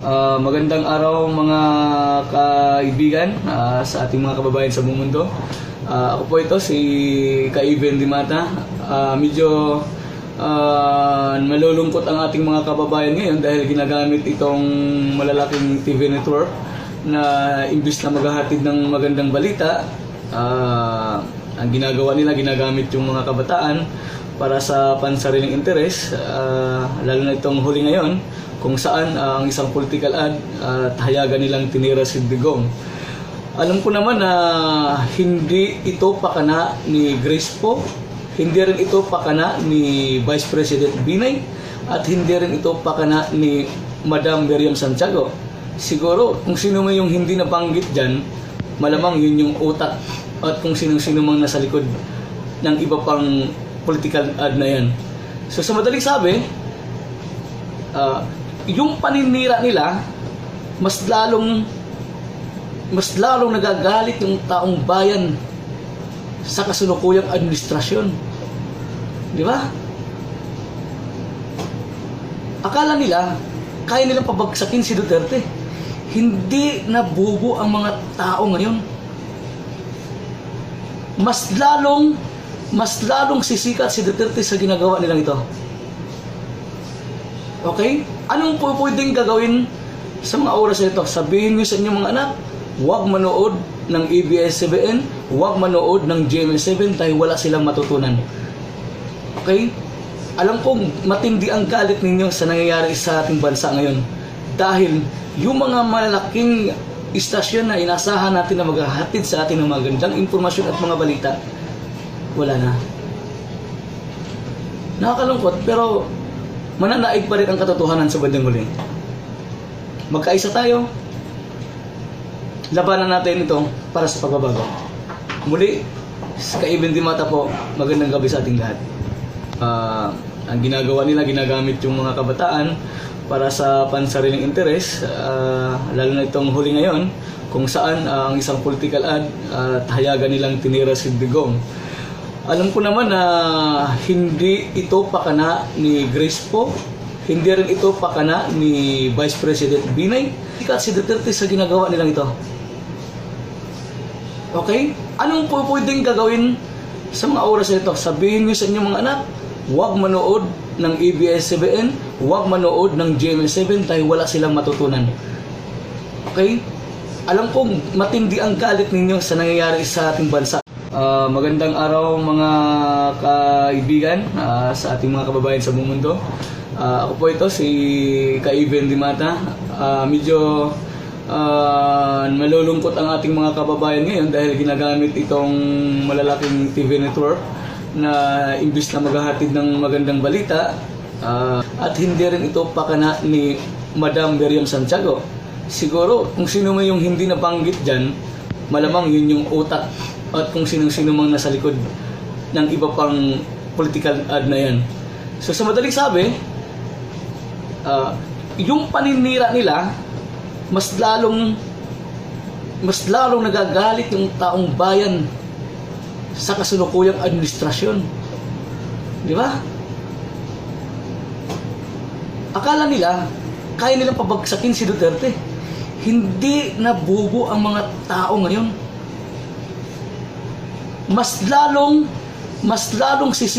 Ah, magandang araw mga kaibigan ah, sa ating mga kababayan sa buong mundo. Ah, ako po ito si Kaiben Dimata. Ah, medyo ah, malulungkot ang ating mga kababayan ngayon dahil ginagamit itong malalaking TV network na imbis na maghahatid ng magandang balita, ah, ang ginagawa nila, ginagamit yung mga kabataan para sa pansariling interes, ah, lalo na itong huli ngayon, kung saan ang isang political ad at hayagan nilang tinira si Digong. Alam ko naman na hindi ito pakana ni Grace po, hindi rin ito pakana ni Vice President Binay, at hindi rin ito pakana ni Madam Miriam Santiago. Siguro, kung sino man yung hindi nabanggit dyan, malamang yun yung utak at kung sino-sino mang nasa likod ng iba pang political ad na yan. So sa madaling sabi, ah, yung paninira nila, mas lalong mas lalong nagagalit yung taong bayan sa kasulukuyang administrasyon. Di ba? Akala nila, kaya nilang pabagsakin si Duterte. Hindi nabubo ang mga tao ngayon. Mas lalong, mas lalong sisikat si Duterte sa ginagawa nilang ito. Okay? Anong po pwedeng gagawin sa mga oras na ito? Sabihin niyo sa inyong mga anak, huwag manood ng ABS-CBN, huwag manood ng GMA7 dahil wala silang matutunan. Okay? Alam kong matindi ang galit ninyo sa nangyayari sa ating bansa ngayon. Dahil yung mga malaking istasyon na inasahan natin na maghahatid sa atin ng magandang impormasyon at mga balita, wala na. Nakakalungkot, pero mananaig pa rin ang katotohanan sa bandang huli. Magkaisa tayo. Labanan natin ito para sa pagbabago. Muli, sa Kaiben Dimata po, magandang gabi sa ating lahat. Ah, ang ginagawa nila, ginagamit yung mga kabataan para sa pansariling interes, ah, lalo na itong huli ngayon, kung saan ah, ang isang political ad at hayagan nilang tinira si Digong. Alam ko naman na hindi ito pakana ni Grace po, hindi rin ito pakana ni Vice President Binay, at si Duterte sa ginagawa nilang ito. Okay? Anong po pwedeng gagawin sa mga oras na ito? Sabihin niyo sa inyong mga anak, huwag manood ng ABS-CBN, huwag manood ng GMA7 dahil wala silang matutunan. Okay? Alam kong matindi ang galit ninyo sa nangyayari sa ating bansa. Ah, magandang araw mga kaibigan ah, sa ating mga kababayan sa buong mundo. Ah, ako po ito si Kaiben Dimata. Ah, medyo ah, malulungkot ang ating mga kababayan ngayon dahil ginagamit itong malalaking TV network na imbis na maghahatid ng magandang balita ah, at hindi rin ito pakana ni Madam Miriam Santiago. Siguro kung sino man yung hindi nabanggit dyan, malamang yun yung utak at kung sino-sino mang nasa likod ng iba pang political ad na yan. So sa madaling sabi, ah, yung paninira nila, mas lalong mas lalong nagagalit yung taong bayan sa kasulukuyang administrasyon. Di ba? Akala nila, kaya nilang pabagsakin si Duterte. Hindi nabubo ang mga tao ngayon. Mas lalong, mas lalong sisi